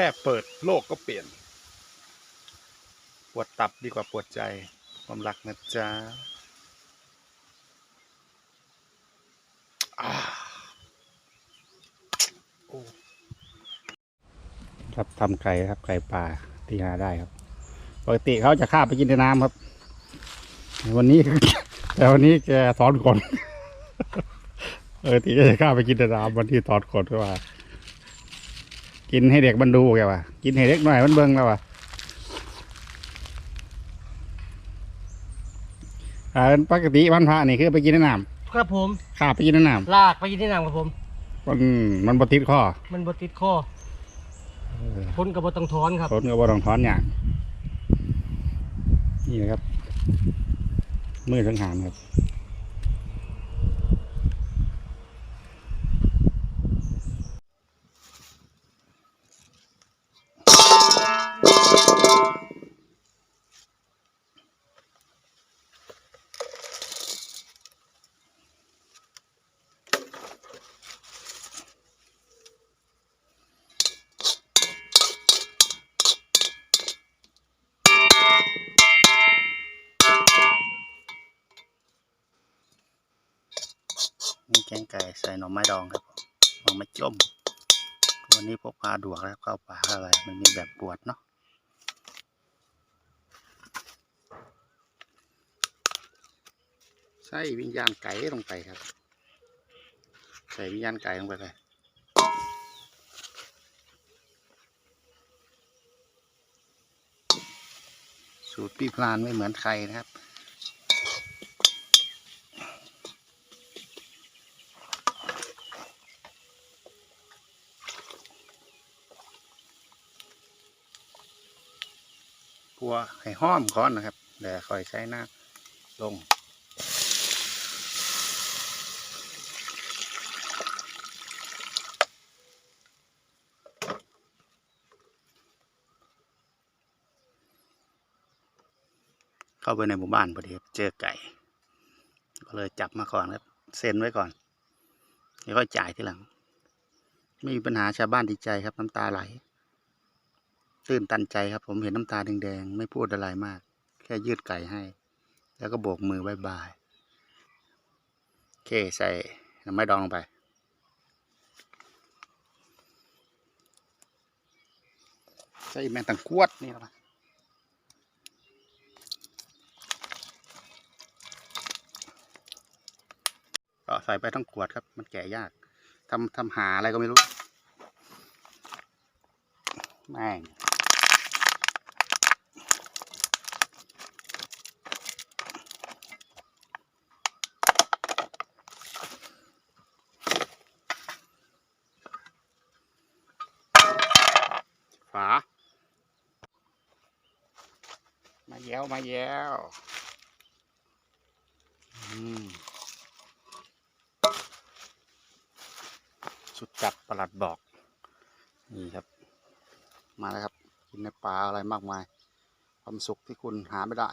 ค่เปิดโลกก็เปลี่ยน ปวดตับดีกว่าปวดใจ ความรักนะจ๊ะครับทำไก่ครับไก่ป่าที่หาได้ครับ ปกติเขาจะฆ่าไปกินในน้ำครับ วันนี้ แต่วันนี้แกถอนขนเออที่ก็จะฆ่าไปกินในน้ำวันที่ถอนขนก็ว่า กินให้เด็กมันดูแกว่ากินให้เด็กหน่อยมันเบิ่งแล้วว่าอ่าปกติวันพระนี่คือไปกินในน้ครับผมำข้าไปกินในน้ลากไปที่น้ำครับผมำมันมันบติดข้อมันบติดคอพ้นกับบต้องถอนครับทนก็บ่ต้องถอนอย่างนี่นะครับมือสังหารครับ แกงไก่ใส่หน่อไม้ดองครับหน่อไม้จมวันนี้พกพาดวกแล้วเข้าป่าอะไร มันมีแบบปวดเนาะใส่วิญญาณไก่ลงไปครับ ใส่วิญญาณไก่ลงไปเลยสูตรพี่พลานไม่เหมือนใครนะครับ กลัวให้ห้อมก่อนนะครับเดี๋ยวคอยใช้น้ำลงเข้าไปในหมู่บ้านพอดีเจอไก่ ก็เลยจับมาก่อนครับ เซ็นไว้ก่อนแล้วก็จ่ายทีหลัง ไม่มีปัญหาชาวบ้านดีใจครับน้ำตาไหล ตื่นตันใจครับ ผมเห็นน้ำตาแดงๆ ไม่พูดอะไรมาก แค่ยืดไก่ให้ แล้วก็โบกมือบายบายโอเคใส่น้ำไม้ดองลงไป ใส่แมงตังกวดนี่ละก็ใส่ไปทั้งขวดครับ มันแก่ยากทำทำหาอะไรก็ไม่รู้ แม่ง แย้วมาแย้วอืมสุดจัดประหลัดบอก นี่ครับ มาแล้วครับ กินในป่าอะไรมากมาย ความสุขที่คุณหาไม่ได้